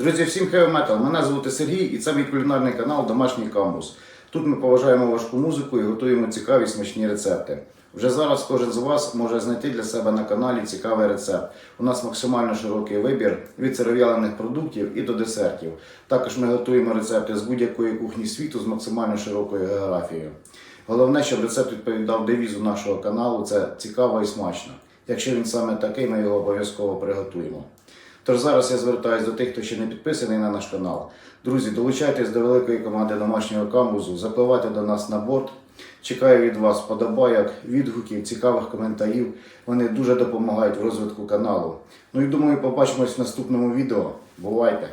Друзі, всім хеви метал. Мене звати Сергій і це мій кулінарний канал Домашній камбус. Тут ми поважаємо важку музику і готуємо цікаві смачні рецепти. Вже зараз кожен з вас може знайти для себе на каналі цікавий рецепт. У нас максимально широкий вибір від сиров'ялених продуктів і до десертів. Також ми готуємо рецепти з будь-якої кухні світу з максимально широкою географією. Головне, щоб рецепт відповідав девізу нашого каналу це цікаво і смачно. Якщо він саме такий, ми його обов'язково приготуємо. Тож зараз я звертаюся до тих, хто ще не підписаний на наш канал. Друзі, долучайтесь до великої команди домашнього камбузу, запливайте до нас на борт. Чекаю від вас подобайок, відгуків, цікавих коментарів. Вони дуже допомагають в розвитку каналу. Ну і думаю, побачимось в наступному відео. Бувайте!